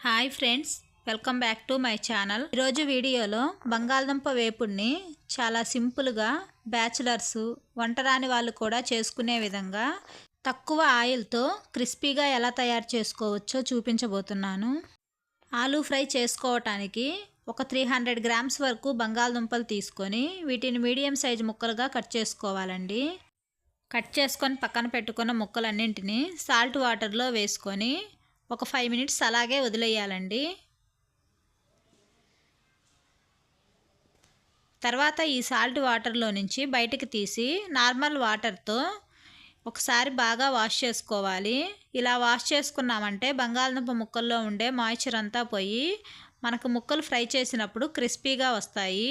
Hi friends welcome back to my channel. ఈరోజు వీడియోలో బంగాళదుంప వేపుడిని చాలా సింపుల్గా బ్యాచులర్స్ వంటరాని వాళ్ళు కూడా చేసుకునే విధంగా తక్కువ ఆయిల్తో క్రిస్పీగా ఎలా తయారు చేసుకోవచ్చో చూపించబోతున్నాను. ఆలూ ఫ్రై చేసుకోవటానికి ఒక త్రీ హండ్రెడ్ గ్రామ్స్ వరకు బంగాళదుంపలు తీసుకొని వీటిని మీడియం సైజు ముక్కలుగా కట్ చేసుకోవాలండి. కట్ చేసుకొని పక్కన పెట్టుకున్న ముక్కలన్నింటినీ సాల్ట్ వాటర్లో వేసుకొని ఒక ఫైవ్ మినిట్స్ అలాగే వదిలేయాలండి. తర్వాత ఈ సాల్ట్ వాటర్లో నుంచి బయటకు తీసి నార్మల్ వాటర్తో ఒకసారి బాగా వాష్ చేసుకోవాలి. ఇలా వాష్ చేసుకున్నామంటే బంగాళదుంప ముక్కల్లో ఉండే మాయిశ్చర్ అంతా పోయి మనకు ముక్కలు ఫ్రై చేసినప్పుడు క్రిస్పీగా వస్తాయి.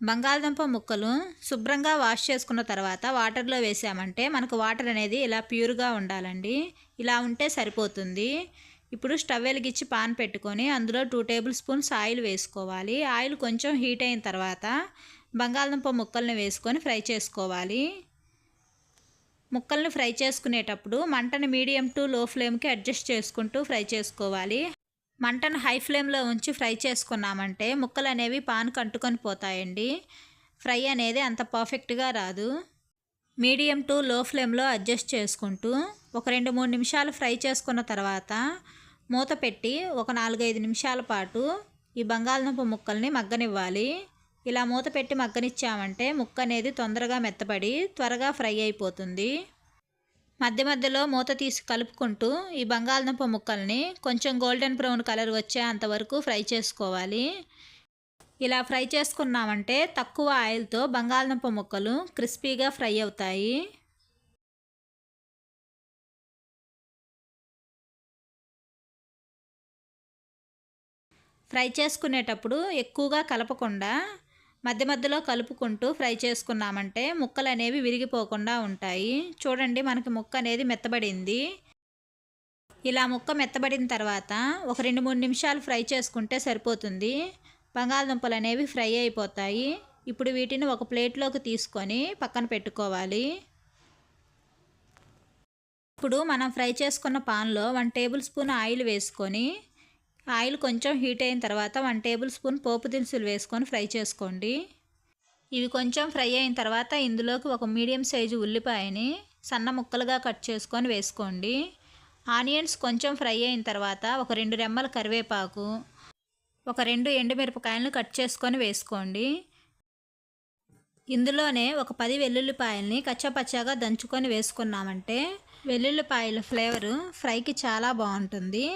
బంగాళదుంప ముక్కలు శుభ్రంగా వాష్ చేసుకున్న తర్వాత వాటర్లో వేసామంటే మనకు వాటర్ అనేది ఇలా ప్యూర్గా ఉండాలండి. ఇలా ఉంటే సరిపోతుంది. ఇప్పుడు స్టవ్ వెలిగించి పాన్ పెట్టుకొని అందులో టూ టేబుల్ స్పూన్స్ ఆయిల్ వేసుకోవాలి. ఆయిల్ కొంచెం హీట్ అయిన తర్వాత బంగాళదుంప ముక్కల్ని వేసుకొని ఫ్రై చేసుకోవాలి. ముక్కల్ని ఫ్రై చేసుకునేటప్పుడు మంటను మీడియం టు లో ఫ్లేమ్కి అడ్జస్ట్ చేసుకుంటూ ఫ్రై చేసుకోవాలి. మంటను హై ఫ్లేమ్లో ఉంచి ఫ్రై చేసుకున్నామంటే ముక్కలు అనేవి పాన్ కంటుకొని పోతాయండి. ఫ్రై అనేది అంత పర్ఫెక్ట్గా రాదు. మీడియం టు లో ఫ్లేమ్లో అడ్జస్ట్ చేసుకుంటూ ఒక రెండు మూడు నిమిషాలు ఫ్రై చేసుకున్న తర్వాత మూత పెట్టి ఒక నాలుగైదు నిమిషాల పాటు ఈ బంగాళదుంప ముక్కల్ని మగ్గనివ్వాలి. ఇలా మూత పెట్టి మగ్గనిచ్చామంటే ముక్క అనేది తొందరగా మెత్తపడి త్వరగా ఫ్రై అయిపోతుంది. మధ్య మధ్యలో మూత తీసి కలుపుకుంటూ ఈ బంగాళదుంప ముక్కల్ని కొంచెం గోల్డెన్ బ్రౌన్ కలర్ వచ్చే అంతవరకు ఫ్రై చేసుకోవాలి. ఇలా ఫ్రై చేసుకున్నామంటే తక్కువ ఆయిల్తో బంగాళదుంప ముక్కలు క్రిస్పీగా ఫ్రై అవుతాయి. ఫ్రై చేసుకునేటప్పుడు ఎక్కువగా కలపకుండా మధ్య మధ్యలో కలుపుకుంటూ ఫ్రై చేసుకున్నామంటే ముక్కలు అనేవి విరిగిపోకుండా ఉంటాయి. చూడండి మనకి ముక్క అనేది మెత్తబడింది. ఇలా ముక్క మెత్తబడిన తర్వాత ఒక రెండు మూడు నిమిషాలు ఫ్రై చేసుకుంటే సరిపోతుంది. బంగాళదుంపలు అనేవి ఫ్రై అయిపోతాయి. ఇప్పుడు వీటిని ఒక ప్లేట్లోకి తీసుకొని పక్కన పెట్టుకోవాలి. ఇప్పుడు మనం ఫ్రై చేసుకున్న పాన్లో వన్ టేబుల్ స్పూన్ ఆయిల్ వేసుకొని ఆయిల్ కొంచెం హీట్ అయిన తర్వాత వన్ టేబుల్ స్పూన్ పోపు దినుసులు వేసుకొని ఫ్రై చేసుకోండి. ఇవి కొంచెం ఫ్రై అయిన తర్వాత ఇందులోకి ఒక మీడియం సైజు ఉల్లిపాయని సన్న ముక్కలుగా కట్ చేసుకొని వేసుకోండి. ఆనియన్స్ కొంచెం ఫ్రై అయిన తర్వాత ఒక రెండు రెమ్మల కరివేపాకు ఒక రెండు ఎండుమిరపకాయలను కట్ చేసుకొని వేసుకోండి. ఇందులోనే ఒక పది వెల్లుల్లిపాయల్ని కచ్చపచ్చగా దంచుకొని వేసుకున్నామంటే వెల్లుల్లిపాయల ఫ్లేవరు ఫ్రైకి చాలా బాగుంటుంది.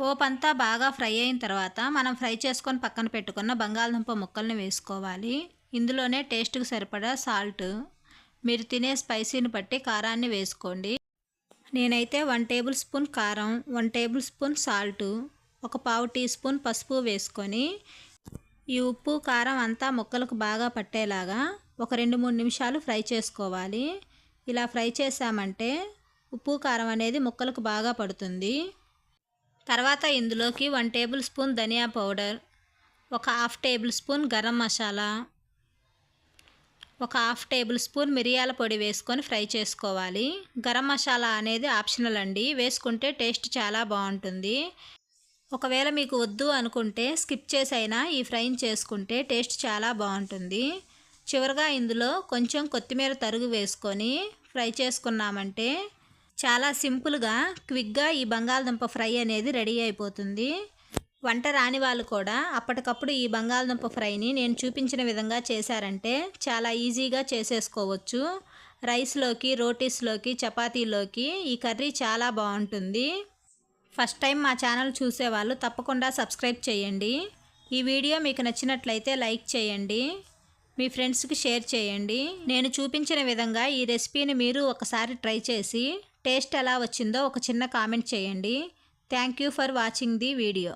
పోపంతా బాగా ఫ్రై అయిన తర్వాత మనం ఫ్రై చేసుకొని పక్కన పెట్టుకున్న బంగాళదుంప ముక్కల్ని వేసుకోవాలి. ఇందులోనే టేస్ట్కి సరిపడా సాల్ట్. మీరు తినే స్పైసీని బట్టి కారాన్ని వేసుకోండి. నేనైతే వన్ టేబుల్ స్పూన్ కారం వన్ టేబుల్ స్పూన్ సాల్ట్ ఒక పావు టీ స్పూన్ పసుపు వేసుకొని ఈ ఉప్పు కారం అంతా ముక్కలకు బాగా పట్టేలాగా ఒక రెండు మూడు నిమిషాలు ఫ్రై చేసుకోవాలి. ఇలా ఫ్రై చేసామంటే ఉప్పు కారం అనేది ముక్కలకు బాగా పడుతుంది. తర్వాత ఇందులోకి వన్ టేబుల్ స్పూన్ ధనియా పౌడర్ ఒక half tablespoon garam masala ఒక హాఫ్ టేబుల్ స్పూన్ మిరియాల పొడి వేసుకొని ఫ్రై చేసుకోవాలి. గరం మసాలా అనేది ఆప్షనల్ అండి. వేసుకుంటే టేస్ట్ చాలా బాగుంటుంది. ఒకవేళ మీకు వద్దు అనుకుంటే స్కిప్ చేసైనా ఈ ఫ్రైని చేసుకుంటే టేస్ట్ చాలా బాగుంటుంది. చివరిగా ఇందులో కొంచెం కొత్తిమీర తరుగు వేసుకొని ఫ్రై చేసుకున్నామంటే చాలా సింపుల్గా క్విక్గా ఈ బంగాళదుంప ఫ్రై అనేది రెడీ అయిపోతుంది. వంట రాని వాళ్ళు కూడా అప్పటికప్పుడు ఈ బంగాళదుంప ఫ్రైని నేను చూపించిన విధంగా చేశారంటే చాలా ఈజీగా చేసేసుకోవచ్చు. రైస్లోకి రోటీస్లోకి చపాతీలోకి ఈ కర్రీ చాలా బాగుంటుంది. ఫస్ట్ టైం మా ఛానల్ చూసేవాళ్ళు తప్పకుండా సబ్స్క్రైబ్ చేయండి. ఈ వీడియో మీకు నచ్చినట్లయితే లైక్ చేయండి. మీ ఫ్రెండ్స్కి షేర్ చేయండి. నేను చూపించిన విధంగా ఈ రెసిపీని మీరు ఒకసారి ట్రై చేసి టేస్ట్ ఎలా వచ్చిందో ఒక చిన్న కామెంట్ చేయండి. Thank you for watching the video.